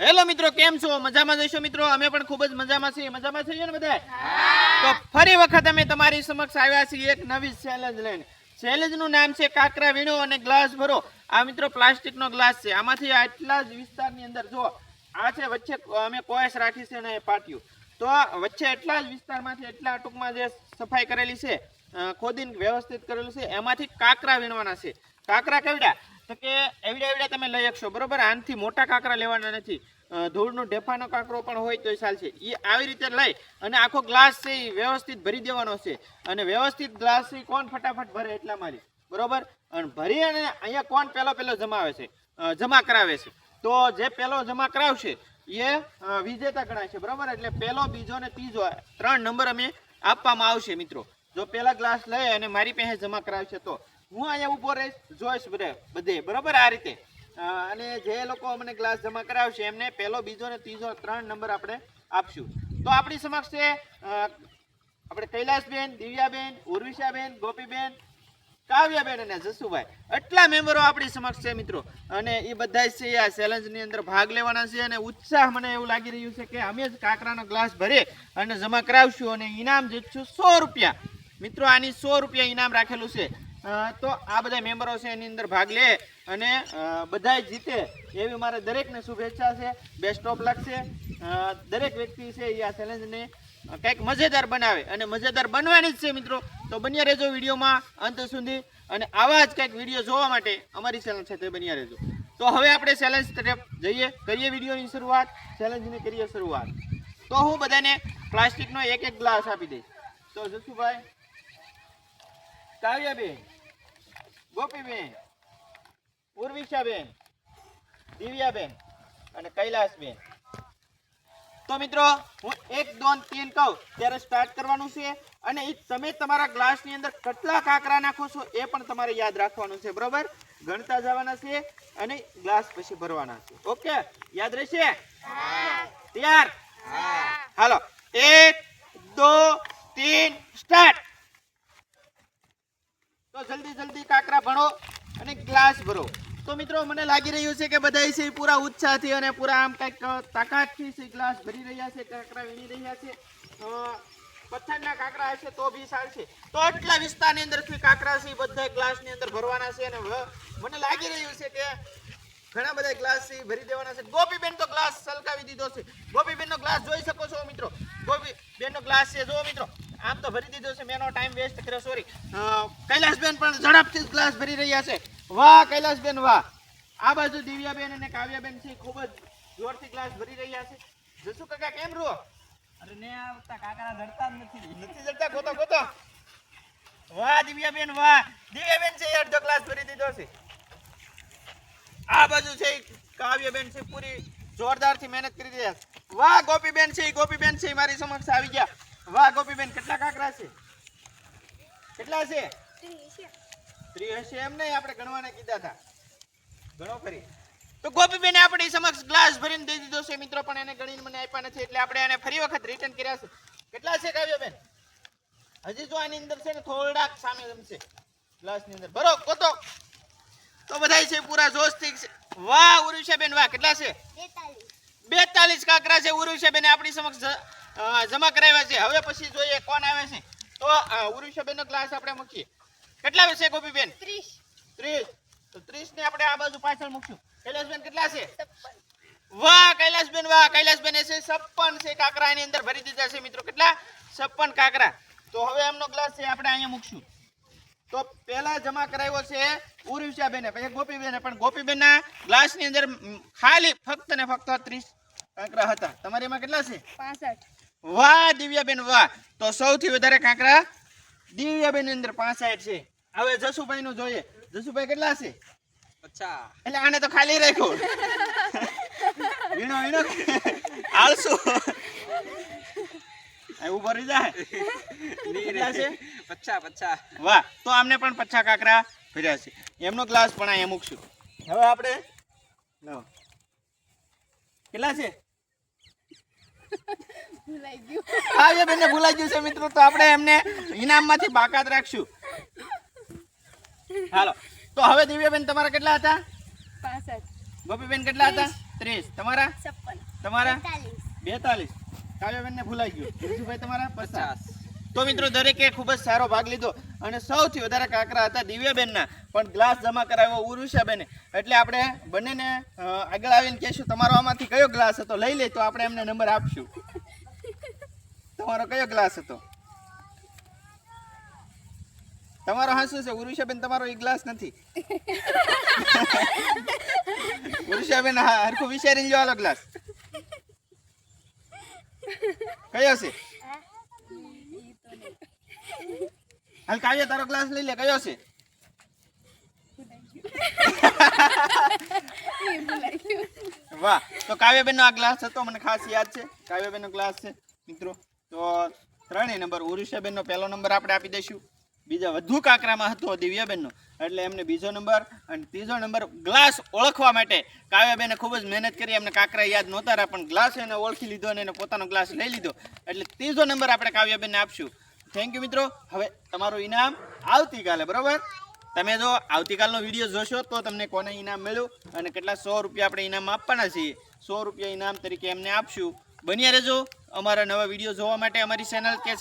Hello મિત્રો, કેમ છો? મજામાં જઈશો મિત્રો? અમે પણ ખૂબ જ મજામાં છીએ. મજામાં છીએ ને બધા તો ફરી વખત અમે તમારી સમક્ષ આવ્યા છીએ એક નવી ચેલેન્જ લઈને. ચેલેન્જનું નામ છે કાકરા વીણો અને ગ્લાસ ભરો. આ મિત્રો પ્લાસ્ટિકનો ગ્લાસ છે. આમાંથી આટલા જ વિસ્તારની અંદર જો આ છે વચ્ચે અમે કોયસ રાખી છે અને પાટિયું. તો વચ્ચે એટલા જ વિસ્તારમાંથી એટલા ટૂંકમાં જે સફાઈ કરેલી છે ખોદીને વ્યવસ્થિત કરેલું છે. એમાંથી કાકરા વીણવાના છે. કાકરા કેવડા? તો કે એવડા એવડા તમે લઈ શકશો, બરોબર? આનથી મોટા કાંકરા લેવાના નથી. ધૂળનો ઢેફાનો કાંકરો પણ હોય તો ચાલશે. એ આવી રીતે લઈ અને આખો ગ્લાસ છે એ વ્યવસ્થિત ભરી દેવાનો છે. અને વ્યવસ્થિત ગ્લાસ કોણ ફટાફટ ભરે એટલા મારી? બરોબર? અને ભરી અને અહીંયા કોણ પહેલો પહેલો જમાવે છે? જમા કરાવે છે. તો જે પહેલો જમા કરાવશે એ વિજેતા ગણાય છે, બરોબર? એટલે પહેલો બીજો ને ત્રીજો ત્રણ નંબર અમે આપવામાં આવશે, મિત્રો. જો પહેલા ગ્લાસ લઈ અને મારી પાસે જમા કરાવશે તો. હું અહીંયા ઊભો રહીશ, જોઈશ બધે બધે, બરોબર આ રીતે. અને જે લોકો અમને ગ્લાસ જમા કરાવશે, એમને પહેલો, બીજો ને ત્રીજો ત્રણ નંબર આપણે આપશું. તો આપણી સમક્ષ છે આપણે કૈલાસબેન, દિવ્યાબેન, ઉર્વિશાબેન, ગોપીબેન, કાવ્યાબેન અને જસુભાઈ. એટલા મેમ્બરો આપણી સમક્ષ છે મિત્રો. અને એ બધા છે, આ ચેલેન્જની અંદર ભાગ લેવાના છે અને ઉત્સાહ મને એવું લાગી રહ્યું છે કે અમે જ કાકરાનો ગ્લાસ ભરે અને જમા કરાવશું અને ઇનામ જીતશું સો રૂપિયા. મિત્રો, આની સો રૂપિયા ઇનામ રાખેલું છે. તો આ બધા મેમ્બરો છે, એની અંદર ભાગ લે અને બધા જીતે એવી મારે દરેકને શુભેચ્છા છે બેસ્ટ ઓફ લક છે. દરેક વ્યક્તિ છે એ આ ચેલેન્જને કંઈક મજેદાર બનાવે અને મજેદાર બનવાની જ છે મિત્રો. તો બન્યા રહેજો વિડીયોમાં અંત સુધી અને આવા જ કંઈક વીડિયો જોવા માટે અમારી ચેનલ છે તે બન્યા રહેજો. તો હવે આપણે ચેલેન્જ તરફ જઈએ. કરીએ વિડીયોની શરૂઆત. ચેલેન્જની કરીએ શરૂઆત. તો હું બધાને પ્લાસ્ટિકનો એક એક ગ્લાસ આપી દઈશ. તો જસુભાઈ, કાવ્યાબેન. ગોપીબેન ઉર્વિષાબેન દિવ્યાબેન અને કૈલાસબેન. તો મિત્રો હું એક દોન તીન કહું ત્યારે સ્ટાર્ટ કરવાનું છે. અને એ તમે તમારા ગ્લાસની અંદર કેટલા કાંકરા નાખો છો એ પણ તમારે યાદ રાખવાનું છે બરોબર? ગણતા જવાના છે અને ગ્લાસ પછી ભરવાના છે. ઓકે? યાદ રહેશે? તૈયાર? હાલો. એક દો તીન સ્ટાર્ટ જલ્દી જલ્દી કાકરા ભણો અને ગ્લાસ ભરો. તો મિત્રો, મને લાગી રહ્યું છે કે બધા છે પૂરા ઉત્સાહથી અને પૂરા આમ કંઈક તાકાતથી છે, ગ્લાસ ભરી રહ્યા છે, કાકરા વીણી રહ્યા છે. પથ્થરના કાકરા હશે તો બી ચાલશે તો આટલા વિસ્તારની અંદરથી કાકરા છે બધા ગ્લાસની અંદર ભરવાના છે અને મને લાગી રહ્યું છે કે ઘણા બધા ગ્લાસ ભરી દેવાના છે. ગોપીબેન તો ગ્લાસ સલકાવી દીધો છે. ગોપીબેનનો ગ્લાસ જોઈ શકો છો મિત્રો? ગોપીબેનનો ગ્લાસ છે. જો મિત્રો. ભરી દીધો છે મેનો ટાઈમ વેસ્ટ કર્યો સોરી કૈલાસબેન પણ ઝડપથી ગ્લાસ ભરી રહ્યા છે. વાહ કૈલાસબેન વાહ. આ બાજુ દિવ્યાબેન અને કાવ્યાબેન છે ખૂબ જ જોરથી ગ્લાસ ભરી રહ્યા છે. જસુ કાકા કેમ રો? અરે ને આવતા કાકાના ધરતા જ નથી. નથી જતા ગોતો ગોતો વાહ દિવ્યાબેન વાહ. દિવ્યાબેન છે અડધો ગ્લાસ ભરી દીધો છે. આ બાજુ છે કાવ્યાબેન છે પૂરી જોરદારથી મહેનત કરી રહ્યા છે. વાહ ગોપીબેન છે ગોપીબેન છે મારી સમક્ષ આવી ગયા. વાહ, ગોપીબેન, કેટલા કાકરા છે? કેટલા છે? ત્રી હશે એમ નહીં, આપણે ગણવાને કીધા હતા. ગણો ફરી. તો ગોપીબેને આપણી સમક્ષ ગ્લાસ ભરીને દઈ દીધો છે, મિત્રો, પણ એને ગણીને મને આપ્યા નથી, એટલે આપણે એને ફરી વખત રિટર્ન કર્યા છે. કેટલા છે, કાવ્યબેન? હજી જો આની અંદર છે ને થોડાક સામે રમશે, ગ્લાસની અંદર. બરો કોતો તો બધાય છે પૂરા જોશથી છે. વાહ, ઉરુષાબેન, વાહ, કેટલા છે? બેતાલીસ. કાકરા છે, ઉરુષાબેને આપણી સમક્ષ જમા કરાવ્યા છે. હવે પછી જોઈએ કોણ આવે છે. તો ઉરુષાબેનનો ગ્લાસ આપણે મૂકીએ. કેટલા છે ગોપીબેન? ત્રીસ. ત્રીસ. તો ત્રીસ ને આપણે આ બાજુ પાછળ મૂકશું કૈલાસબેન કેટલા છે? વાહ કૈલાસબેન વાહ. કૈલાસબેન છે છપ્પન છે કાકરા. એની અંદર ભરી દીધા છે મિત્રો. કેટલા? છપ્પન કાકરા. તો હવે એમનો ગ્લાસ છે આપણે અહીંયા મૂકશું. તો પહેલા જમા કરાવ્યો છે ઉર્વિષાબેને પછી ગોપીબેને. પણ ગોપીબેનના ગ્લાસની અંદર ખાલી ફક્ત ને ફક્ત ત્રીસ કાંકરા હતા. તમારી એમાં કેટલા છે? પાસઠ. વાહ દિવ્યાબેન વાહ. તો સૌથી વધારે કાંકરા દિવ્યાબેન અંદર પાસઠ છે. હવે જસુભાઈ નું જોઈએ. જસુભાઈ કેટલા છે? અચ્છા એટલે આને તો ખાલી રાખ્યો. વીણો વીણો. આળસુ ઊભો રહી જાય. કેટલા છે? વાહ તો આમને પણ પચ્છા કાકરા ભર્યા છે. એમનો ગ્લાસ પણ અહીંયા મૂકશું. હવે આપણે કેટલા છે? ભૂલાઈ ગયું કાવ્ય બેનને ભૂલાઈ ગયું છે મિત્રો તો આપણે એમને ઇનામમાંથી બાકાત રાખશું. હાલો તો હવે દિવ્યાબેન તમારા કેટલા હતા? ગોપીબેન કેટલા હતા? ત્રીસ. તમારા? તમારા? બેતાલીસ. બેતાલીસ. કાવ્યાબેન ને ભૂલાઈ ગયું. બીજુભાઈ તમારા? પચાસ. પચાસ. તો મિત્રો દરેકે ખૂબ જ સારો ભાગ લીધો અને સૌથી વધારે કાંકરા હતા દિવ્યાબેનના પણ ગ્લાસ જમા કરાવ્યો ઉરુષાબેને. એટલે આપણે બંનેને આગળ આવીને કહેશું તમારો આમાંથી કયો ગ્લાસ હતો? લઈ લે તો આપણે એમને નંબર આપશું. તમારો કયો ગ્લાસ હતો? તમારો હા શું છે? ઉરુષાબેન તમારો એ ગ્લાસ નથી. ઉરુષાબેન હરખું વિચારી આલો ગ્લાસ. કયો છે? હાલ કાવ્ય, તારો ગ્લાસ લઈ લે. કયો છે? વાહ. તો કાવ્યબેન નો આ ગ્લાસ હતો, મને ખાસ યાદ છે. કાવ્યબેન નો ગ્લાસ છે, મિત્રો. તો ત્રણેય નંબર ઉરુષાબેનનો પહેલો નંબર આપણે આપી દઈશું. બીજા વધુ કાંકરામાં હતો દિવ્યાબેનનો. એટલે એમને બીજો નંબર અને ત્રીજો નંબર ગ્લાસ ઓળખવા માટે કાવ્યાબેને ખૂબ જ મહેનત કરી. એમને કાંકરા યાદ નહોતા રહ્યા, પણ ગ્લાસ એને ઓળખી લીધો અને એને પોતાનો ગ્લાસ લઈ લીધો. એટલે ત્રીજો નંબર આપણે કાવ્યાબેનને આપશું. થેન્ક યુ મિત્રો. હવે તમારું ઇનામ આવતીકાલે, બરાબર? તમે જો આવતીકાલનો વીડિયો જોશો તો તમને કોને ઇનામ મળ્યું અને કેટલા સો રૂપિયા આપણે ઇનામ આપવાના છીએ. સો રૂપિયા ઇનામ તરીકે એમને આપશું. બન્યા રહેજો. અમારા નવા વીડિયો જોવા માટે અમારી ચેનલ કે